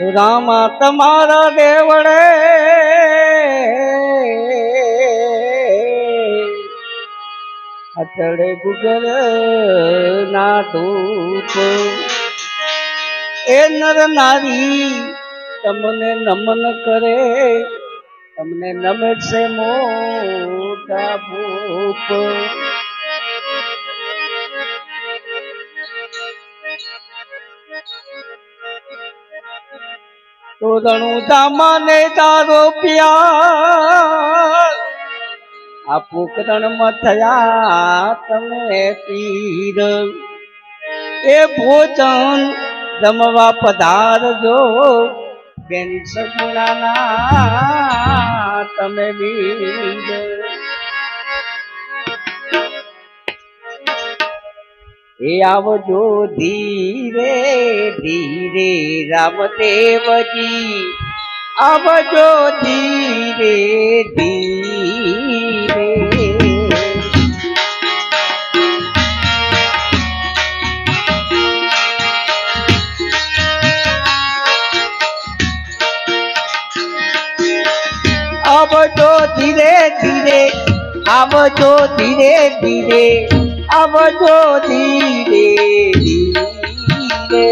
રામા તમારા દેવડે અચડે ગુજર ના ધૂપ એ નર નારી તમને નમન કરે. તમને નમે છે મોટા ભૂપ તોરણું સામાને તારો પ્યાર. આ પોકરણમાં થયા તમે પીર. એ ભોજન જમવા પધારજો. બેન સગુણાના, તમે વીર. એ આવજો ધીરે ધીરે રામદેવજી આવજો ધીરે ધીરે આવજો ધીરે ધીરે આવજો ધીરે ધીરે આવજો ધીરે ધીરે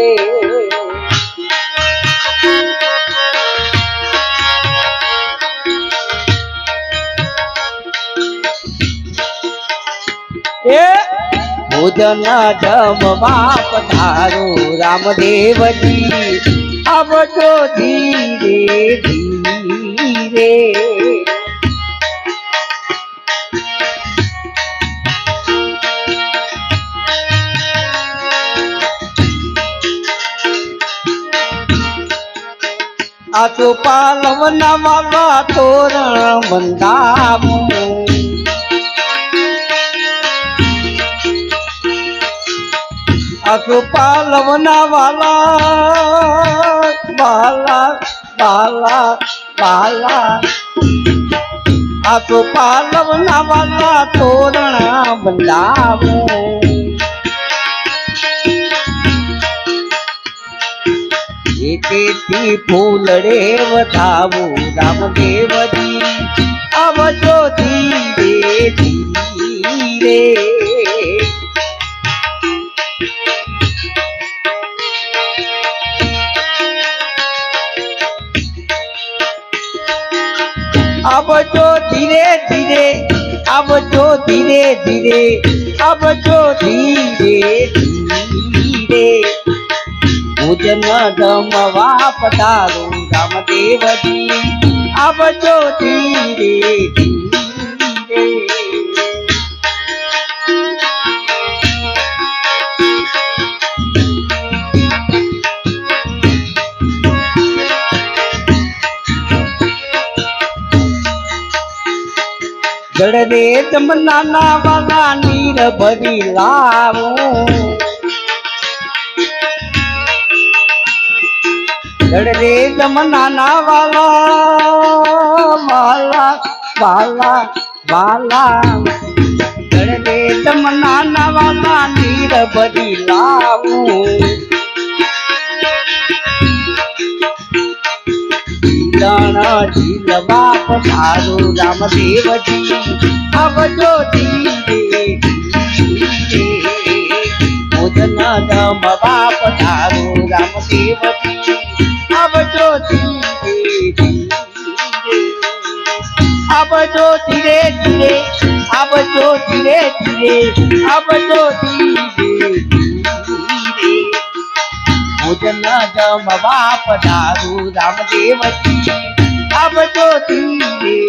ભોજન જમવા પધારો રામદેવજી આવજો ધીરે ધીરે આ તો પાલવના માવા તોરણ બંધાવું આખો પાલવના વાલા વાલા વાલા વાલા. આખો પાલવના વાલા તોરણ બંધાવું એકેથી ફૂલડે વધાવું રામદેવજી આવજો ધીરે ધીરે. આવજો ધીરે ધીરે આવજો ધીરે ધીરે આવજો ધીરે ધીરે. ભોજન જમવા પધારો રામદેવજી આવજો ધીરે જડરે જમનાના વાલા નીર ભરી લાવું. જડરે જમનાના વાલા વાલા વાલા વાલા. જડરે જમનાના વાલા, નીર ભરી લાવું. જાણા જીલવા પધારો રામદેવજી, આવજો દીદી ધીરે. ભોજન જમવા પધારો રામદેવજી. આવજો ધીરે ધીરે આવજો ધીરે ધીરે આવજો ધીરે ધીરે આવજો ધીરે ધીરે ભોજન જમવા પધારું રામદેવજી આવજો ધીરે ધીરે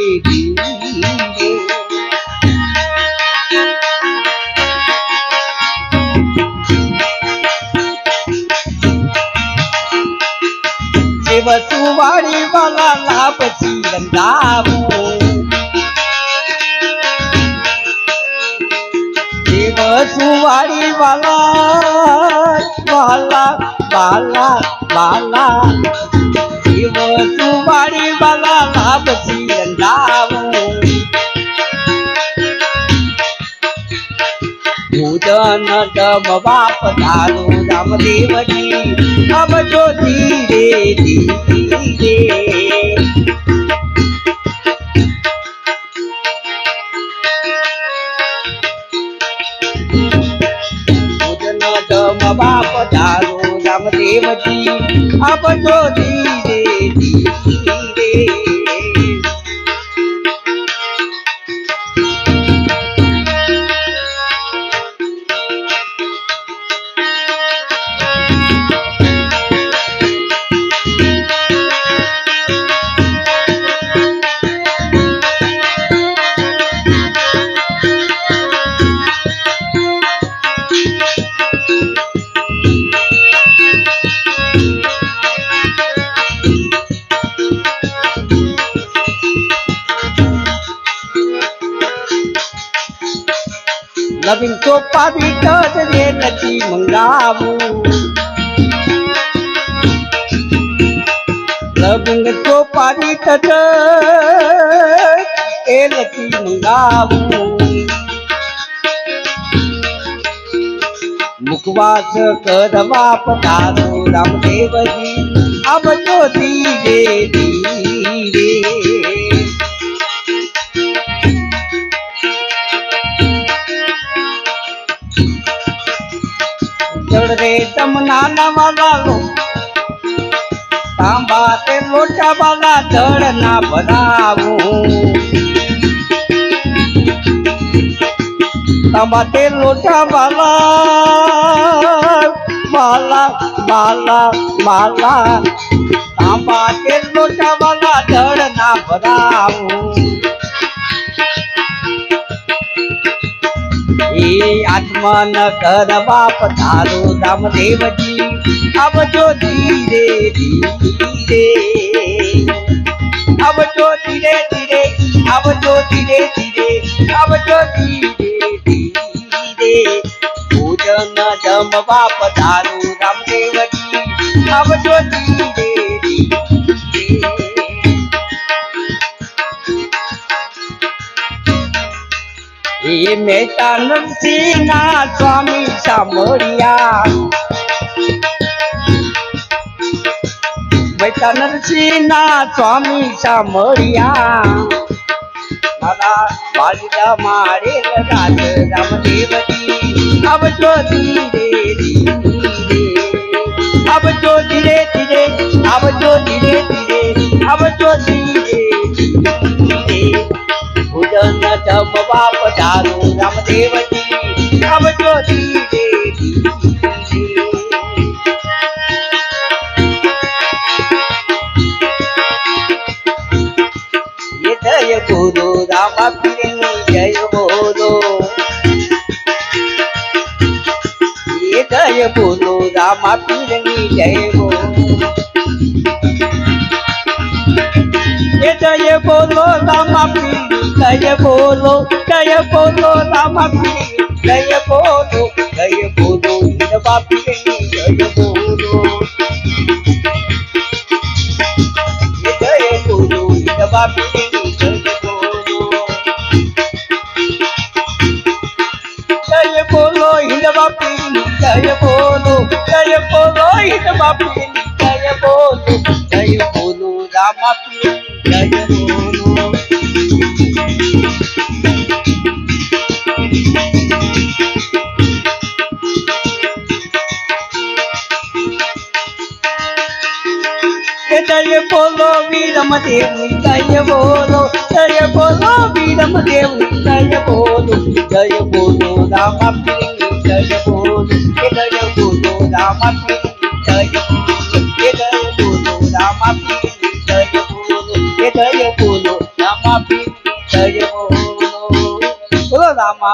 વસુવાળી વાલા વાલા વાલા વાલા. એ વસુવાળી વાલા લાભ ચીરંદાવું ભૂતન તમ બાપ તારું રામદેવજી આવજો ધીરે ધીરે તારું રામદેવજી આવજો ધીરે ધીરે નવીન ચોપાવી રે નથી મંગાવું. નવીન ચોપાવી એ નથી મંગાવું. મુખવાસ કરવા પધારો રામદેવજી આવજો ધીરે ધીરે. જળ રે તમના નવાલા લો તાંબા તે લોટા વાલા જળ ના બનાવું તાંબા તે લોટા વાલા માલા માલા માલા તાંબા તે લોટા વાલા જળ ના ભરાવું. એ આત્મન કરવા પધારો રામદેવજી આવજો ધીરે ધીરે આવજો ધીરે ધીરે આવજો ધીરે ધીરે આવજો ધીરે ધીરે પૂજન જમવા પધારો રામદેવજી આવજો ધીરે ધીરે એ મહેતા નરસિંહના સ્વામી સાંભળ્યા. મહેતા નરસિંહના સ્વામી સાંભળ્યા. મારા વાલિદા મારે રાજ રામદેવજી આવજો તારું રામદેવજી રામજો ધીરે જય ગુરુ રામ પીરની જય બોલો. જય બોલો રામ પીરની જય બોલો. જય બોલો રામ దయ పోలో దయ పోలో రామపి దయ పోలో దయ పోలో ఇదవాపి దయ పోలో దయ పోలో ఇదవాపి దయ పోలో ఇదవాపి దయ పోలో దయ పోలో ఇదవాపి దయ పోలో దయ పోలో రామపి దయ Jai Bolo, Jai Bolo, Jai Bolo, Jai Bolo, Bolo, Jai Bolo, Bolo, Jai Bolo, Jai Bolo, Bolo, Jai Bolo, Bolo, Jai Bolo, Jai Bolo, Bolo, Jai Bolo, Bolo, Jai Bolo, 大妈。